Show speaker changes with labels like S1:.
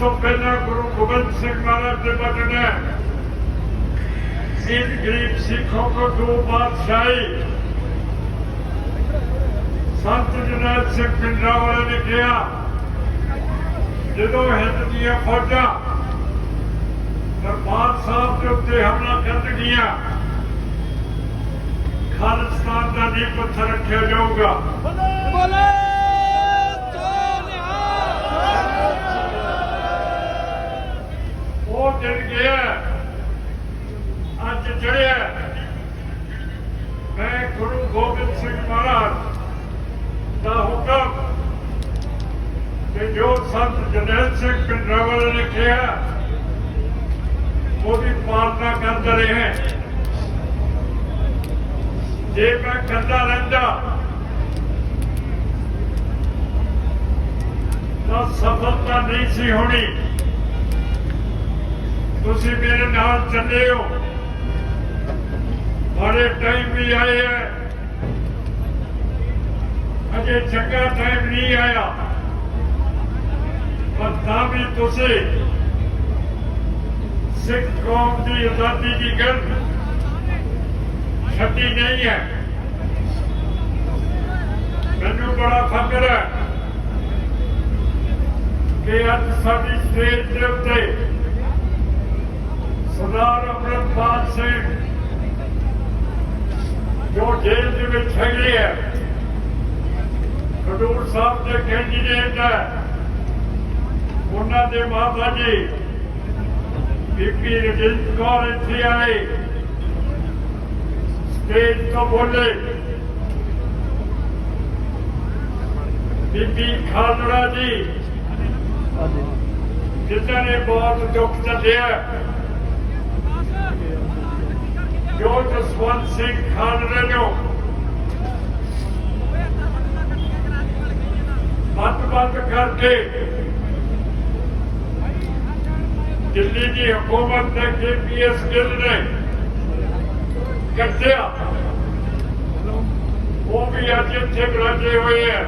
S1: तो पहले गुरु गोबिंद सिंह महाराज के बचन है इन गरीब सिखों को दो बादशाही, संत जनैल सिंह पिंडा वाले ने कहा जो हिंद दिया फौजा दरबार साहब के उ हमला कर दिया। खालिस्तान का नहीं पत्थर
S2: रखा जाऊगा।
S1: ਉਹ ਦਿਨ ਗਿਆ। ਅੱਜ ਚੜਿਆ। ਮੈਂ ਗੁਰੂ ਗੋਬਿੰਦ ਸਿੰਘ ਮਹਾਰਾਜ ਦਾ ਹੁਕਮ ਕਿ ਜੋ ਸੰਤ ਜਨਰਲ ਸਿੰਘ ਪਿੰਡਰਾਵਲ ਨੇ ਕਿਹਾ, ਉਹਦੀ ਪਾਲਣਾ ਕਰਦੇ ਰਹੇ ਜੇ ਮੈਂ ਕਰਦਾ ਰਹਿੰਦਾ, ਤਾਂ ਸਫਲਤਾ ਨਹੀਂ ਸੀ ਹੋਣੀ। ਤੁਸੀਂ ਮੇਰੇ ਨਾਲ ਚੱਲੇ ਹੋ। ਬੜੇ ਟਾਈਮ ਵੀ ਆਏ ਹੈ। ਅਜੇ ਚੰਗਾ ਟਾਈਮ ਨਹੀਂ ਆਇਆ। ਪਰ ਤਾਂ ਵੀ ਤੁਸੀਂ ਸਿੱਖ ਕੌਮ ਦੀ ਆਜ਼ਾਦੀ ਦੀ ਗੱਲ ਛੱਡੀ ਨਹੀਂ ਹੈ। ਮੈਨੂੰ ਬੜਾ ਫਖਰ ਹੈ ਕਿ ਅੱਜ ਸਾਡੀ ਸਟੇਜ ਦੇ ਉੱਤੇ ਸਰਦਾਰ ਅਮਰਪਾਲ ਸਿੰਘ ਜੋ ਜੇਲ੍ਹ ਦੇ ਵਿੱਚ ਹੈਗੇ ਆ ਖਡੂਰ ਸਾਹਿਬ ਦੇ ਕੈਂਡੀਡੇਟ ਹੈ ਉਹਨਾਂ ਦੇ ਮਾਤਾ ਜੀ ਬੀਬੀ ਰਜਿੰਦ ਕੌਰ ਇੱਥੇ ਆਏ। ਸਟੇਜ ਤੋਂ ਬੋਲੇ। ਬੀਬੀ ਖਾਲੜਾ ਜੀ, ਜਿਨ੍ਹਾਂ ਨੇ ਬਹੁਤ ਦੁੱਖ ਚੱਲਿਆ ਜੋ ਜਸਵੰਤ ਸਿੰਘ ਖਾਨ ਨੂੰ ਬੰਦ ਬੰਦ ਕਰਕੇ ਦਿੱਲੀ ਦੀ ਹਕੂਮਤ ਨੇ ਕੇਪੀਐਸ ਗਿੱਲ ਨੇ ਕੱਟਿਆ ਉਹ ਵੀ ਅੱਜ ਇੱਥੇ ਬਰਾਜੇ ਹੋਏ ਆ।